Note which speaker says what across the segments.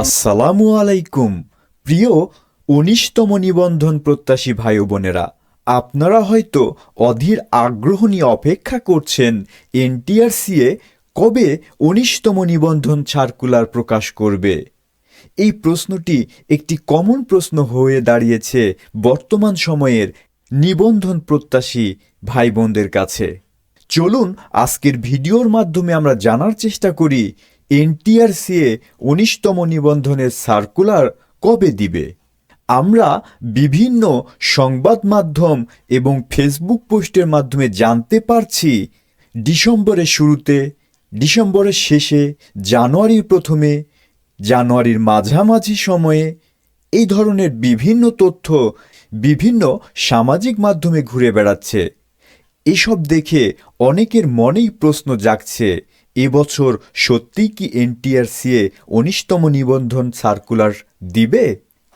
Speaker 1: আসসালামু আলাইকুম। প্রিয় উনিশতম নিবন্ধন প্রত্যাশী ভাই বোনেরা, আপনারা হয়তো অধীর আগ্রহ নিয়ে অপেক্ষা করছেন এনটিআরসিএ কবে উনিশতম নিবন্ধন সার্কুলার প্রকাশ করবে। এই প্রশ্নটি একটি কমন প্রশ্ন হয়ে দাঁড়িয়েছে বর্তমান সময়ের নিবন্ধন প্রত্যাশী ভাই বোনদের কাছে। চলুন আজকের ভিডিওর মাধ্যমে আমরা জানার চেষ্টা করি এনটিআরসিএ উনিশতম নিবন্ধনের সার্কুলার কবে দিবে? আমরা বিভিন্ন সংবাদ মাধ্যম এবং ফেসবুক পোস্টের মাধ্যমে জানতে পারছি, ডিসেম্বরের শুরুতে, ডিসেম্বরের শেষে, জানুয়ারির প্রথমে, জানুয়ারির মাঝামাঝি সময়ে, এই ধরনের বিভিন্ন তথ্য বিভিন্ন সামাজিক মাধ্যমে ঘুরে বেড়াচ্ছে। এসব দেখে অনেকের মনেই প্রশ্ন জাগছে এবছর সত্যিই কি এনটিআরসিএ উনিশতম নিবন্ধন সার্কুলার দিবে?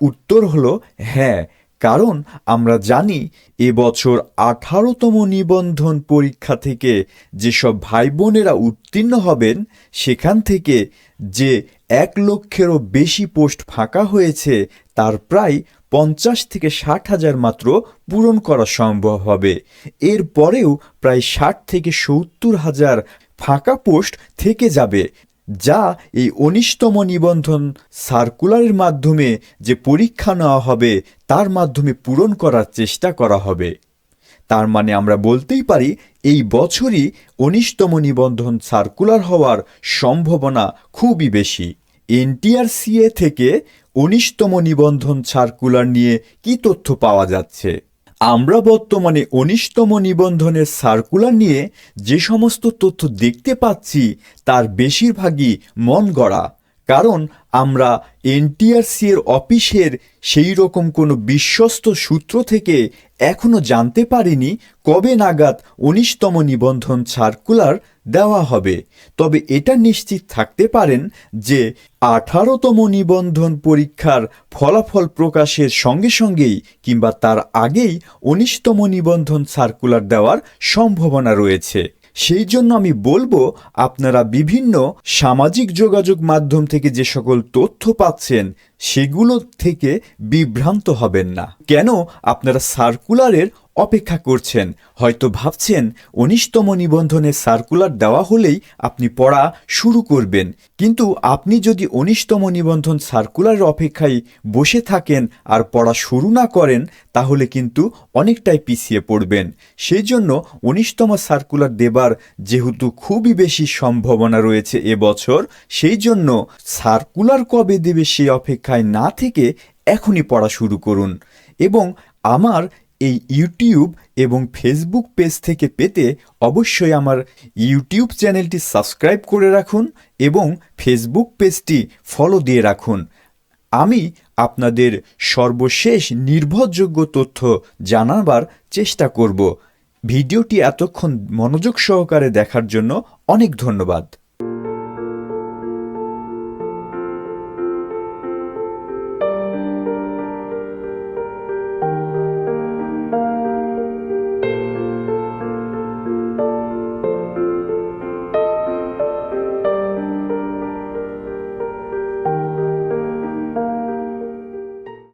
Speaker 1: উত্তর হলো হ্যাঁ কারণ আমরা জানি এবছর আঠারোতম নিবন্ধন পরীক্ষা থেকে যেসব ভাই বোনেরা উত্তীর্ণ হবেন, সেখান থেকে যে এক লক্ষেরও বেশি পোস্ট ফাঁকা হয়েছে, তার প্রায় পঞ্চাশ থেকে ষাট হাজার মাত্র পূরণ করা সম্ভব হবে। এরপরেও প্রায় ষাট থেকে সত্তর হাজার ফাঁকা পোস্ট থেকে যাবে, যা এই উনিশতম নিবন্ধন সার্কুলারের মাধ্যমে যে পরীক্ষা নেওয়া হবে, তার মাধ্যমে পূরণ করার চেষ্টা করা হবে। তার মানে আমরা বলতেই পারি, এই বছরই উনিশতম নিবন্ধন সার্কুলার হওয়ার সম্ভাবনা খুবই বেশি। এনটিআরসিএ থেকে উনিশতম নিবন্ধন সার্কুলার নিয়ে কি তথ্য পাওয়া যাচ্ছে? আমরা বর্তমানে উনিশতম নিবন্ধনের সার্কুলার নিয়ে যে সমস্ত তথ্য দেখতে পাচ্ছি, তার বেশিরভাগই মন গড়া। কারণ আমরা এনটিআরসি এর অফিসের সেই রকম কোনো বিশ্বস্ত সূত্র থেকে এখনও জানতে পারিনি কবে নাগাদ উনিশতম নিবন্ধন সার্কুলার দেওয়া হবে। তবে এটা নিশ্চিত থাকতে পারেন যে আঠারোতম নিবন্ধন পরীক্ষার ফলাফল প্রকাশের সঙ্গে সঙ্গেই কিংবা তার আগেই উনিশতম নিবন্ধন সার্কুলার দেওয়ার সম্ভাবনা রয়েছে। সেই জন্য আমি বলব, আপনারা বিভিন্ন সামাজিক যোগাযোগ মাধ্যম থেকে যে সকল তথ্য পাচ্ছেন, সেগুলো থেকে বিভ্রান্ত হবেন না। কেন? আপনারা সার্কুলারের অপেক্ষা করছেন। হয়তো ভাবছেন, উনিশতম নিবন্ধনের সার্কুলার দেওয়া হলেই আপনি পড়া শুরু করবেন। কিন্তু আপনি যদি উনিশতম নিবন্ধন সার্কুলারের অপেক্ষায় বসে থাকেন আর পড়া শুরু না করেন, তাহলে কিন্তু অনেকটাই পিছিয়ে পড়বেন। সেই জন্য উনিশতম সার্কুলার দেবার যেহেতু খুবই বেশি সম্ভাবনা রয়েছে এবছর সেই জন্য সার্কুলার কবে দেবে সেই অপেক্ষায় না থেকে এখনই পড়া শুরু করুন। এবং আমার এই ইউটিউব এবং ফেসবুক পেজ থেকে পেতে অবশ্যই আমার ইউটিউব চ্যানেলটি সাবস্ক্রাইব করে রাখুন এবং ফেসবুক পেজটি ফলো দিয়ে রাখুন। আমি আপনাদের সর্বশেষ নির্ভরযোগ্য তথ্য জানাবার চেষ্টা করব। ভিডিওটি এতক্ষণ মনোযোগ সহকারে দেখার জন্য অনেক ধন্যবাদ।